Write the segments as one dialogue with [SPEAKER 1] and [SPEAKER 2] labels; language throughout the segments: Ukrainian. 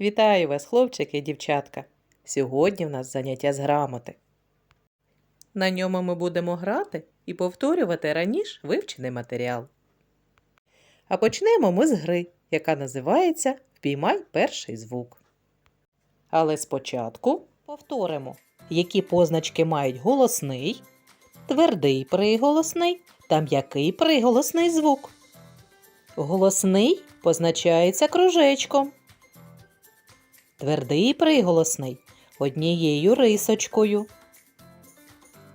[SPEAKER 1] Вітаю вас, хлопчики і дівчатка. Сьогодні в нас заняття з грамоти. На ньому ми будемо грати і повторювати раніше вивчений матеріал. А почнемо ми з гри, яка називається Впіймай перший звук. Але спочатку повторимо, які позначки мають голосний, твердий приголосний та м'який приголосний звук. Голосний позначається кружечком. Твердий приголосний однією рисочкою.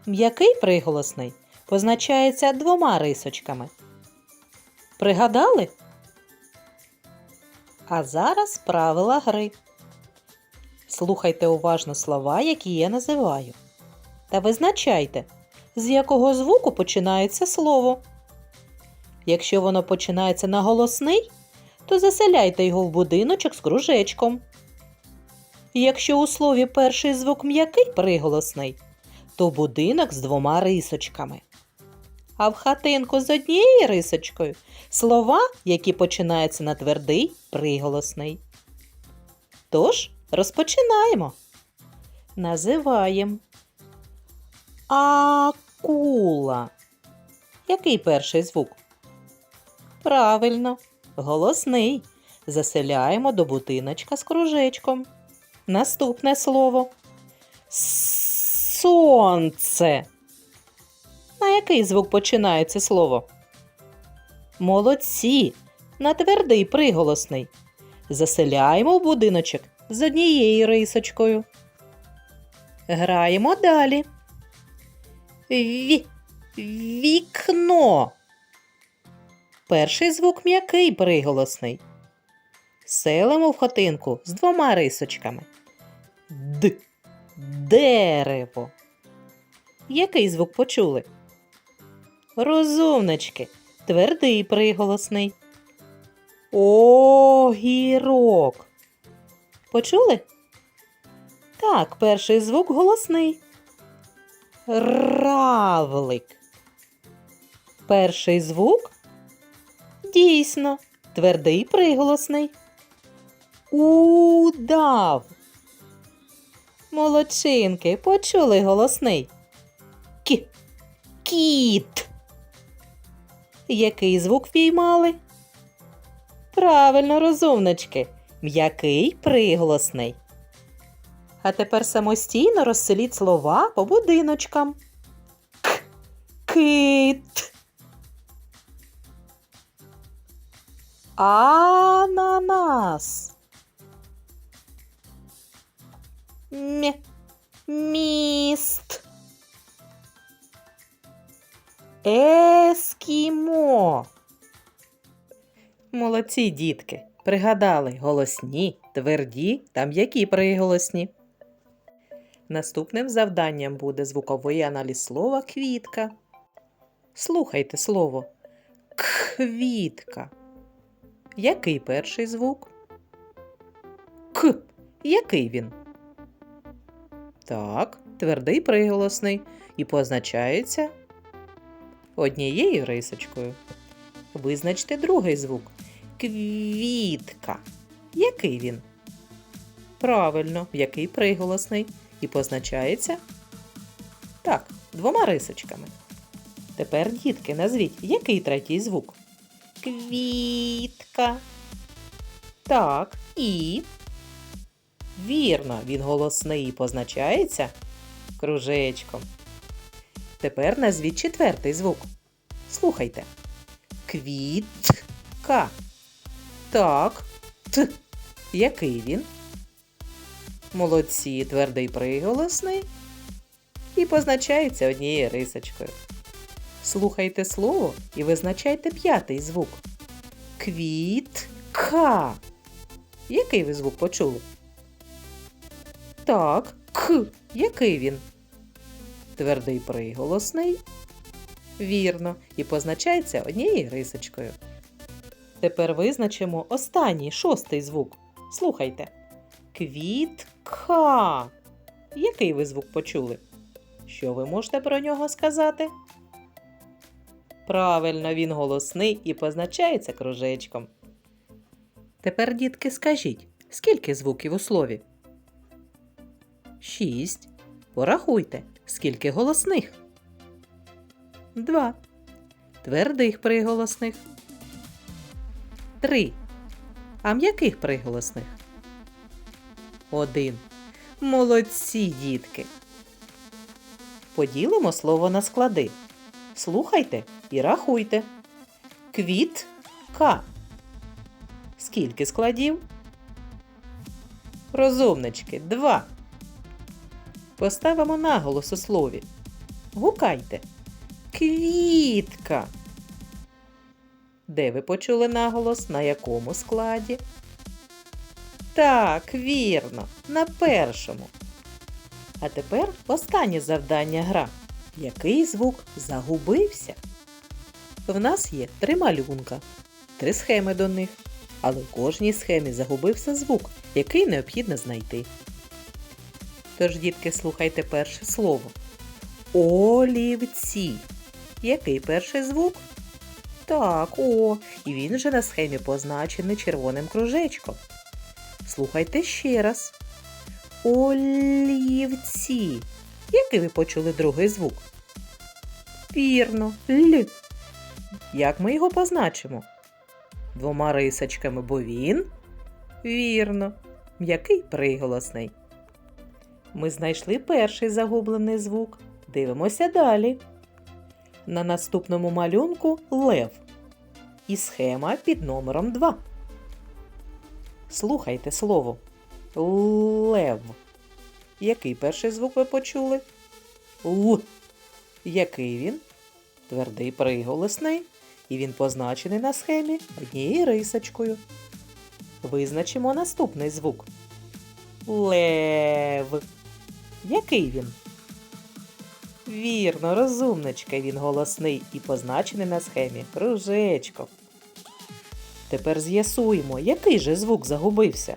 [SPEAKER 1] М'який приголосний позначається двома рисочками. Пригадали? А зараз правила гри. Слухайте уважно слова, які я називаю. Та визначайте, з якого звуку починається слово. Якщо воно починається на голосний, то заселяйте його в будиночок з кружечком. Якщо у слові перший звук м'який приголосний, то будинок з двома рисочками. А в хатинку з однією рисочкою слова, які починаються на твердий приголосний. Тож розпочинаємо. Називаємо акула. Який перший звук? Правильно, голосний. Заселяємо до будиночка з кружечком. Наступне слово. Сонце. На який звук починається слово? Молодці. На твердий приголосний. Заселяємо в будиночок з однією рисочкою. Граємо далі. Ві... Вікно. Перший звук м'який приголосний. Селимо в хатинку з двома рисочками. Д. Дерево. Який звук почули? Розумнички. Твердий приголосний. Огірок. Почули? Так, перший звук голосний. Равлик. Перший звук дійсно твердий приголосний. Удав. Молодчинки, почули голосний. Кі. Кіт. Який звук впіймали? Правильно, розумнички. М'який приголосний. А тепер самостійно розселіть слова по будиночкам. К. Кит. Ананас. М. Міст. Ескімо. Молодці дітки. Пригадали голосні, тверді та м'які приголосні. Наступним завданням буде звуковий аналіз слова квітка. Слухайте слово квітка. Який перший звук? К. Який він? Так, твердий приголосний і позначається однією рисочкою. Визначте другий звук. Квітка. Який він? Правильно, який приголосний і позначається так, двома рисочками. Тепер, дітки, назвіть, який третій звук? Квітка. Так, і. Вірно, він голосний і позначається кружечком. Тепер назвіть четвертий звук. Слухайте. Квітка. Так, т. Який він? Молодці, твердий приголосний і позначається однією рисочкою. Слухайте слово і визначайте п'ятий звук. Квітка. Який ви звук почули? Так, к. Який він? Твердий приголосний. Вірно, і позначається однією рисочкою. Тепер визначимо останній шостий звук. Слухайте. Квітка. Який ви звук почули? Що ви можете про нього сказати? Правильно, він голосний і позначається кружечком. Тепер, дітки, скажіть, Скільки звуків у слові? Шість. Порахуйте, скільки голосних. Два. Твердих приголосних. Три. А м'яких приголосних? Один. Молодці, дітки. Поділимо слово на склади. Слухайте і рахуйте. Квітка. Скільки складів? Розумнички, два. Поставимо наголос у слові. Гукайте. Квітка. Де ви почули наголос? На якому складі? Так, вірно, на першому. А тепер останнє завдання гра. Який звук загубився? В нас є три малюнка, три схеми до них, але в кожній схемі загубився звук, який необхідно знайти. Тож, дітки, слухайте перше слово. Олівці. Який перший звук? Так, о, і він же на схемі позначений червоним кружечком. Слухайте ще раз. Олівці. Який ви почули другий звук? Вірно, Л. Як ми його позначимо? Двома рисочками, бо він. Вірно. М'який приголосний. Ми знайшли перший загублений звук. Дивимося далі. На наступному малюнку лев. І схема під номером 2. Слухайте слово. Лев. Який перший звук ви почули? Л. Який він? Твердий приголосний, і він позначений на схемі однією рисочкою. Визначимо наступний звук. Лев. Який він? Вірно, розумничка, він голосний і позначений на схемі кружечком. Тепер з'ясуємо, який же звук загубився.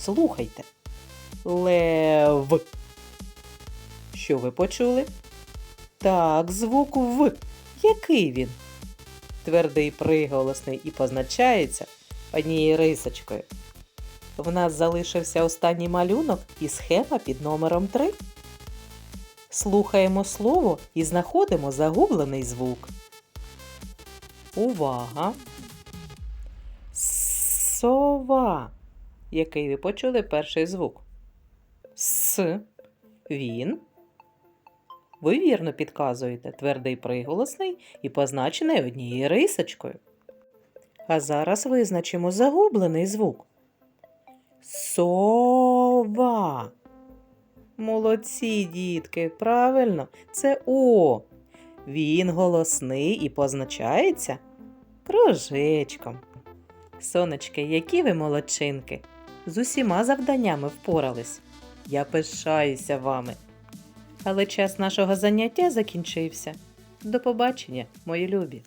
[SPEAKER 1] Слухайте. Лев. Що ви почули? Так, звук В. Який він? Твердий приголосний і позначається однією рисочкою. В нас залишився останній малюнок і схема під номером 3. Слухаємо слово і знаходимо загублений звук. Увага! Сова. Який ви почули перший звук? С. Він. Ви вірно підказуєте твердий приголосний і позначений однією рисочкою. А зараз визначимо загублений звук. Сова. Молодці, дітки, правильно, це О. Він голосний і позначається кружечком. Сонечки, які ви молодчинки! З усіма завданнями впорались. Я пишаюся вами. Але час нашого заняття закінчився. До побачення, мої любі!